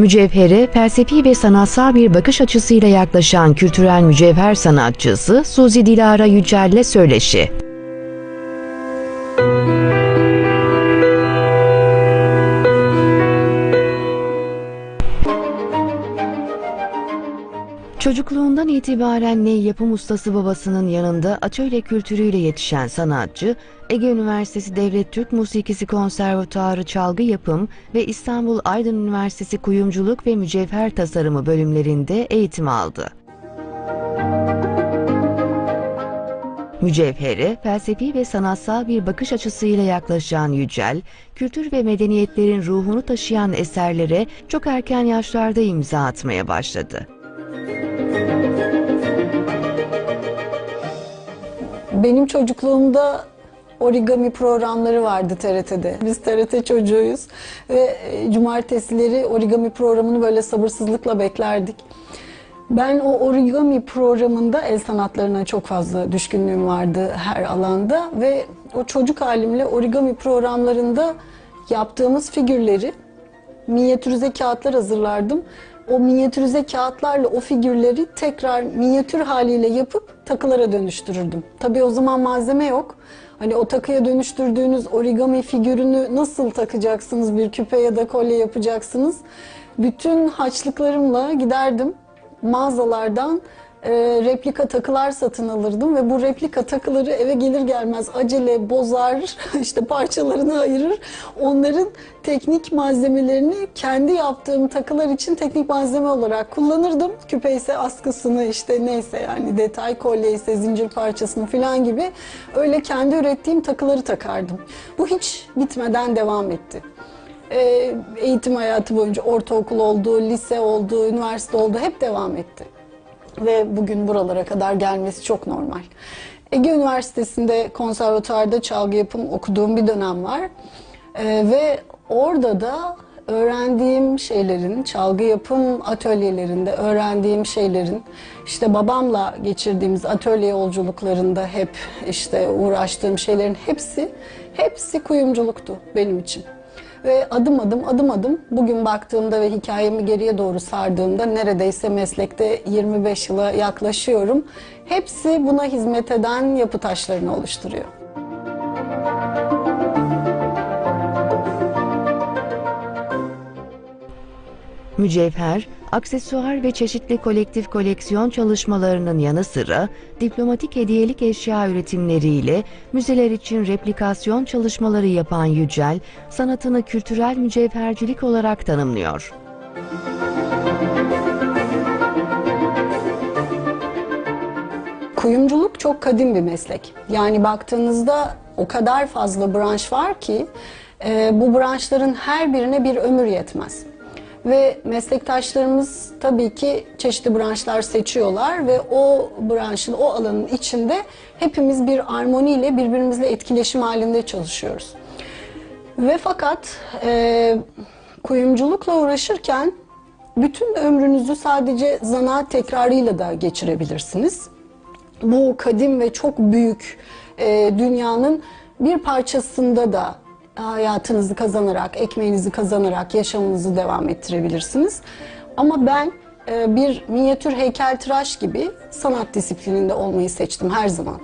Mücevhere, felsefi ve sanatsal bir bakış açısıyla yaklaşan kültürel mücevher sanatçısı Suzi Dilara Yücel'le söyleşi. Çocukluğundan itibaren ney yapım ustası babasının yanında atölye kültürüyle yetişen sanatçı, Ege Üniversitesi Devlet Türk Musikisi Konservatuarı Çalgı Yapım ve İstanbul Aydın Üniversitesi Kuyumculuk ve Mücevher Tasarımı bölümlerinde eğitim aldı. Mücevhere, felsefi ve sanatsal bir bakış açısıyla yaklaşan Yücel, kültür ve medeniyetlerin ruhunu taşıyan eserlere çok erken yaşlarda imza atmaya başladı. Benim çocukluğumda origami programları vardı TRT'de. Biz TRT çocuğuyuz ve e, cumartesileri origami programını böyle sabırsızlıkla beklerdik. Ben o origami programında el sanatlarına çok fazla düşkünlüğüm vardı her alanda ve o çocuk halimle origami programlarında yaptığımız figürleri minyatürize kağıtlar hazırlardım. O minyatürize kağıtlarla o figürleri tekrar minyatür haliyle yapıp takılara dönüştürürdüm. Tabii o zaman malzeme yok. Hani o takıya dönüştürdüğünüz origami figürünü nasıl takacaksınız bir küpe ya da kolye yapacaksınız. Bütün haçlıklarımla giderdim mağazalardan e, replika takılar satın alırdım ve bu replika takıları eve gelir gelmez acele bozar, işte parçalarını ayırır. Onların teknik malzemelerini kendi yaptığım takılar için teknik malzeme olarak kullanırdım. Küpe ise askısını işte neyse yani detay kolye ise zincir parçasını falan gibi öyle kendi ürettiğim takıları takardım. Bu hiç bitmeden devam etti e, eğitim hayatı boyunca ortaokul oldu, lise oldu, üniversite oldu hep devam etti. Ve bugün buralara kadar gelmesi çok normal. Ege Üniversitesi'nde konservatuarda çalgı yapım okuduğum bir dönem var. E, ve orada da öğrendiğim şeylerin, çalgı yapım atölyelerinde öğrendiğim şeylerin, işte babamla geçirdiğimiz atölye yolculuklarında hep işte uğraştığım şeylerin hepsi, hepsi kuyumculuktu benim için. Ve adım adım adım adım bugün baktığımda ve hikayemi geriye doğru sardığımda neredeyse meslekte 25 yıla yaklaşıyorum. Hepsi buna hizmet eden yapı taşlarını oluşturuyor. Mücevher, aksesuar ve çeşitli kolektif koleksiyon çalışmalarının yanı sıra diplomatik hediyelik eşya üretimleriyle müzeler için replikasyon çalışmaları yapan Yücel, sanatını kültürel mücevhercilik olarak tanımlıyor. Kuyumculuk çok kadim bir meslek. Yani baktığınızda o kadar fazla branş var ki e, bu branşların her birine bir ömür yetmez. Ve meslektaşlarımız tabii ki çeşitli branşlar seçiyorlar ve o branşın, o alanın içinde hepimiz bir armoniyle birbirimizle etkileşim halinde çalışıyoruz. Ve fakat e, kuyumculukla uğraşırken bütün ömrünüzü sadece zanaat tekrarıyla da geçirebilirsiniz. Bu kadim ve çok büyük e, dünyanın bir parçasında da hayatınızı kazanarak, ekmeğinizi kazanarak yaşamınızı devam ettirebilirsiniz. Ama ben e, bir minyatür heykeltıraş gibi sanat disiplininde olmayı seçtim her zaman.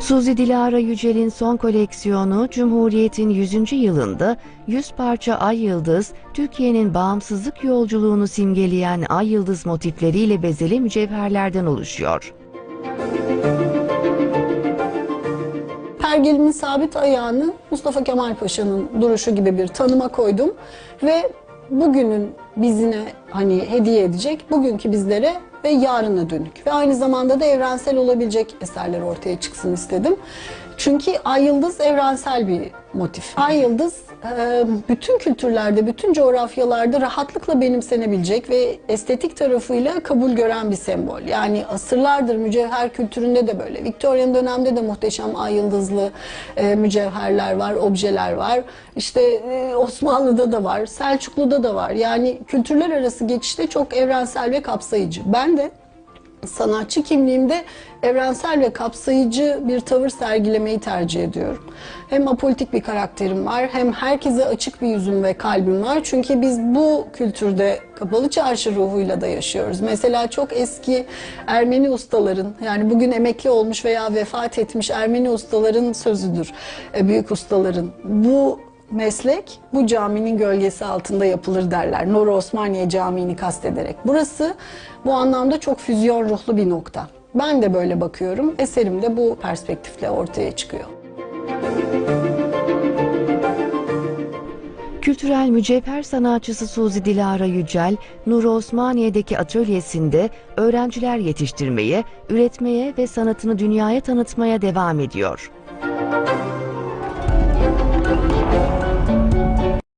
Suzi Dilara Yücel'in son koleksiyonu Cumhuriyet'in 100. yılında 100 parça ay yıldız, Türkiye'nin bağımsızlık yolculuğunu simgeleyen ay yıldız motifleriyle bezeli mücevherlerden oluşuyor. Pergelimin sabit ayağını Mustafa Kemal Paşa'nın duruşu gibi bir tanıma koydum ve bugünün bizine hani hediye edecek, bugünkü bizlere ve yarına dönük ve aynı zamanda da evrensel olabilecek eserler ortaya çıksın istedim. Çünkü ay yıldız evrensel bir motif. Ay yıldız e, bütün kültürlerde, bütün coğrafyalarda rahatlıkla benimsenebilecek ve estetik tarafıyla kabul gören bir sembol. Yani asırlardır mücevher kültüründe de böyle. Victorian dönemde de muhteşem ay yıldızlı e, mücevherler var, objeler var. İşte e, Osmanlı'da da var, Selçuklu'da da var. Yani kültürler arası geçişte çok evrensel ve kapsayıcı. Ben de sanatçı kimliğimde evrensel ve kapsayıcı bir tavır sergilemeyi tercih ediyorum. Hem apolitik bir karakterim var hem herkese açık bir yüzüm ve kalbim var. Çünkü biz bu kültürde kapalı çarşı ruhuyla da yaşıyoruz. Mesela çok eski Ermeni ustaların yani bugün emekli olmuş veya vefat etmiş Ermeni ustaların sözüdür. e, Büyük ustaların. Bu meslek bu caminin gölgesi altında yapılır derler. Nuri Osmaniye Camii'ni kastederek. Burası bu anlamda çok füzyon ruhlu bir nokta. Ben de böyle bakıyorum. Eserim de bu perspektifle ortaya çıkıyor. Kültürel mücevher sanatçısı Suzi Dilara Yücel, Nuri Osmaniye'deki atölyesinde öğrenciler yetiştirmeye, üretmeye ve sanatını dünyaya tanıtmaya devam ediyor.